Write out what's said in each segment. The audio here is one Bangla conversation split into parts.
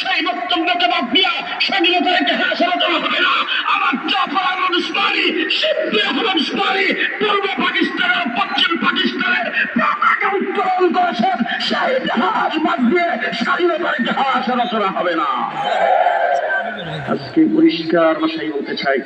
সেই বক্তব্যকে বাদ দিয়া স্বাধীনতার ইতিহাস রচনা হবে না। আমার জাফর আহমদ উসমানী শিবলি আহমদ উসমানী পূর্ব পাকিস্তানের, পশ্চিম পাকিস্তানের পতাকা উত্তোলন করেছেন সেই ইতিহাস বাদ দিয়ে স্বাধীনতার ইতিহাস রচনা হবে না। আজকে পরিষ্কার ভাষায় বলতে চাই,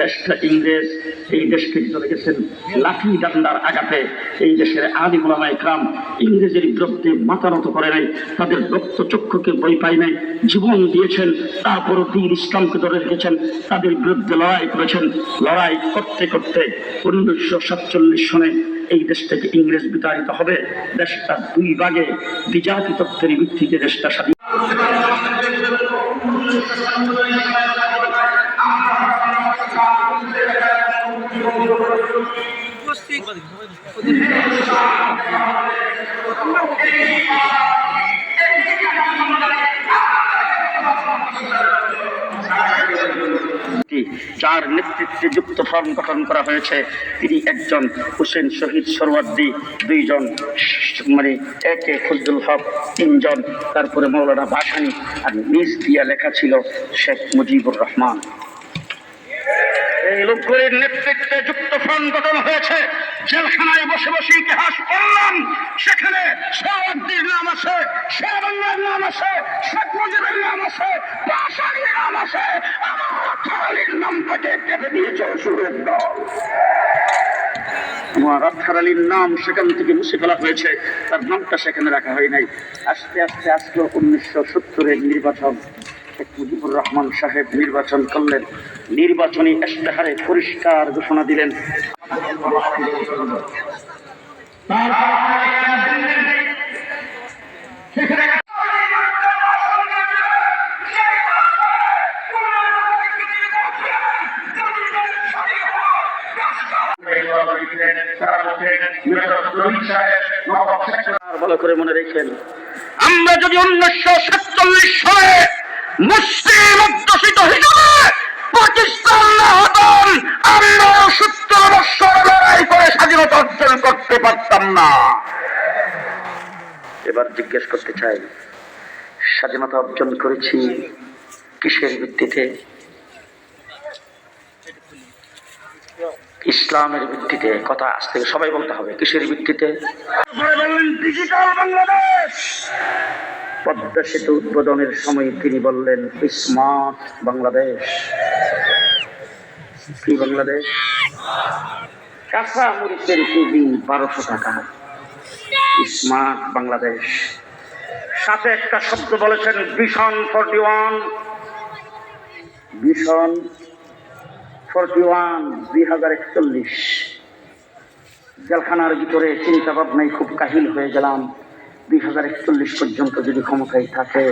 দেশটা ইংরেজ, এই দেশকে চলে গেছেন লাঠি ডান্ডার আঘাতে এই দেশের আদি গোলামা ইকরাম ইংরেজের বিরুদ্ধে মাথা নত করে নাই, তাদের রক্ত চক্ষুকে বই পায় নাই, জীবন দিয়েছেন, তারপরও বীর ইসলামকে ধরে রেখেছেন, তাদের বিরুদ্ধে লড়াই করেছেন, লড়াই করতে করতে উনিশশো সাতচল্লিশ সনে এই দেশ থেকে ইংরেজ বিতাড়িত হবে, দেশটা দুই ভাগে বিজাতি তত্ত্বের ভিত্তিতে দেশটা স্বাধীন কি যার নেতৃত্বে যুক্ত ফর্ম গঠন করা হয়েছে, তিনি একজন হুসেন শহীদ সরওয়ার্দি, দুইজন মানে একে ফজলুল হক, তিনজন, তারপরে মৌলানা বাসানি আর নিজ দিয়া লেখা ছিল শেখ মুজিবুর রহমান। এই লোকগুলির নেতৃত্বে যুক্ত ফ্রন্ট গঠন হয়েছে। জেলখানায় বসে বসে ইতিহাস পড়লাম। সেখানে সৌদির নাম আছে শেরবাংলার নাম আছে, শেখ মুজিবের নাম আছে, বাসারির নাম আছে। আমার খালির নাম থেকে কেটে দিয়েছে সুরের দল। আমার আথার আলীর নাম সেখান থেকে মুছে ফেলা হয়েছে। তার নামটা সেখানে রাখা হয় নাই। আস্তে আস্তে আসলো উনিশশো সত্তরের নির্বাচন। শেখ মুজিবুর রহমান সাহেব নির্বাচন করলেন। নির্বাচনী ইশতেহারে পরিষ্কার ঘোষণা দিলেন। আমরা যদি উনিশশো সাতচল্লিশ সালে মুসলিম অধ্যুষিত হিসেবে পাকিস্তান না আমরা সত্তর বৎসর লড়াই করে স্বাধীনতা অর্জন করতে পারতাম না। এবার জিজ্ঞেস করতে চাই, স্বাধীনতা অর্জন করেছি কিসের ভিত্তিতে? ইসলামের ভিত্তিতে, কথা আজ থেকে সবাই বলতে হবে, কিসের ভিত্তিতে? ডিজিটাল বাংলাদেশ পদ্মা সেতু উদ্বোধনের সময় তিনি বললেন, স্মার্ট বাংলাদেশ। কি বাংলাদেশ? কাঁচা মরিচের কেজি বারোশো টাকা। স্মার্ট বাংলাদেশ। সাথে একটা শব্দ বলেছেন, vision forty one. Vision forty one, দুই হাজার একচল্লিশ। জেলখানার ভিতরে চিন্তা ভাবনায় খুব কাহিল হয়ে গেলাম। দুই হাজার একচল্লিশ পর্যন্ত যদি ক্ষমতায় থাকে,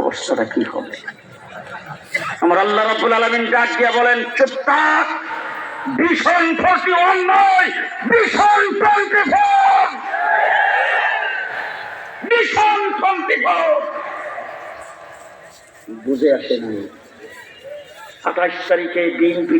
অবস্থাটা কি হবে? আমার আল্লাহ রাবুল আলমিন ডাক বলেন, চুপ থাক। ভীষণ ওয়ান নয় ভীষণ ফোর ভীষণ ফোর বুঝে আসে নাই আঠাশ তারিখে বিএনপি